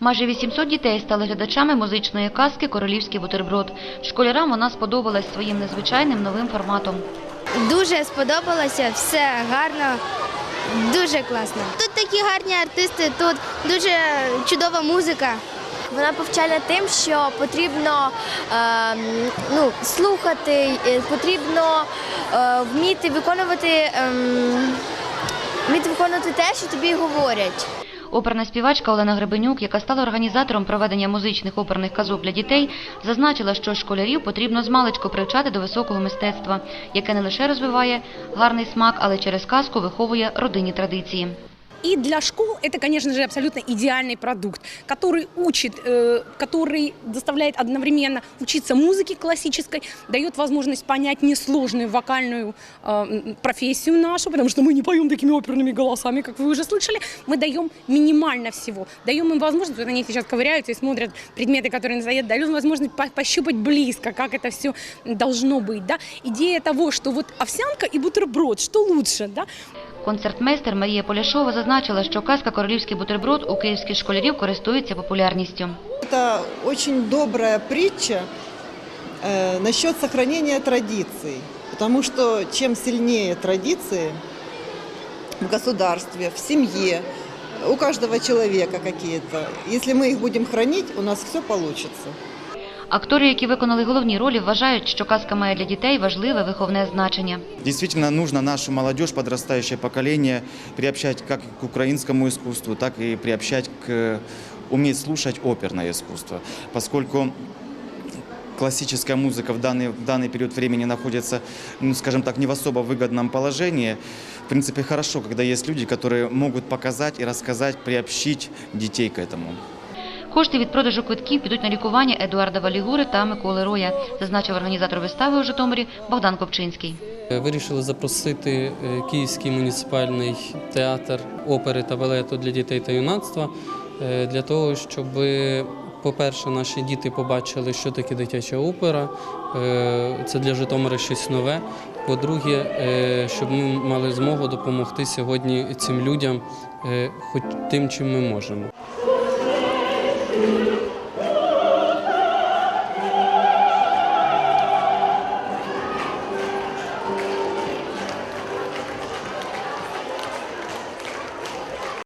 Майже 800 дітей стали глядачами музичної казки Королівський бутерброд. Школярам вона сподобалась своїм незвичайним новим форматом. Дуже сподобалося, все гарно, дуже класно. Тут такі гарні артисти, тут дуже чудова музика. Вона повчальна тим, що потрібно е, ну, слухати, е, потрібно е, вміти виконувати, е, вміти виконувати те, що тобі говорять. Оперна співачка Олена Гребенюк, яка стала організатором проведення музичних оперних казок для дітей, зазначила, що школярів потрібно змалечко привчати до високого мистецтва, яке не лише розвиває гарний смак, але через казку виховує родинні традиції. И для школ это, конечно же, абсолютно идеальный продукт, который учит, э, который заставляет одновременно учиться музыке классической, дает возможность понять несложную вокальную э, профессию нашу, потому что мы не поем такими оперными голосами, как вы уже слышали. Мы даем минимально всего. Даем им возможность, вот они сейчас ковыряются и смотрят предметы, которые стоят, даем возможность по- пощупать близко, как это все должно быть. Да? Идея того, что вот овсянка и бутерброд, что лучше, да? Концертмейстер Марія Поляшова зазначила, що казка Королівський бутерброд у київських школярів користується популярністю. Это очень добрая притча э, насчет сохранения традиций. Потому что чем сильнее традиции в государстве, в семье, у каждого человека какие-то, если мы их будем хранить, у нас все получится. Актори, які виконали головні ролі, вважають, що казка має для дітей важливе виховне значення. Действительно, нужно нашу молодежь, подрастающее поколение приобщать как к украинскому искусству, так и приобщать к э, уметь слушать оперное искусство, поскольку классическая музыка в данный, в данный период времени находится, ну, скажем так, не в особо выгодном положении. В принципе, хорошо, когда есть люди, которые могут показать и рассказать, приобщить детей к этому. Кошти від продажу квитків підуть на лікування Едуарда Валігури та Миколи Роя, зазначив організатор вистави у Житомирі Богдан Копчинський. Вирішили запросити е, Київський муніципальний театр опери та балету для дітей та юнацтва е, для того, щоб, по-перше, наші діти побачили, що таке дитяча опера. е, Це для Житомира щось нове. По-друге, е, щоб ми мали змогу допомогти сьогодні цим людям, е, хоч тим, чим ми можемо. Thank you.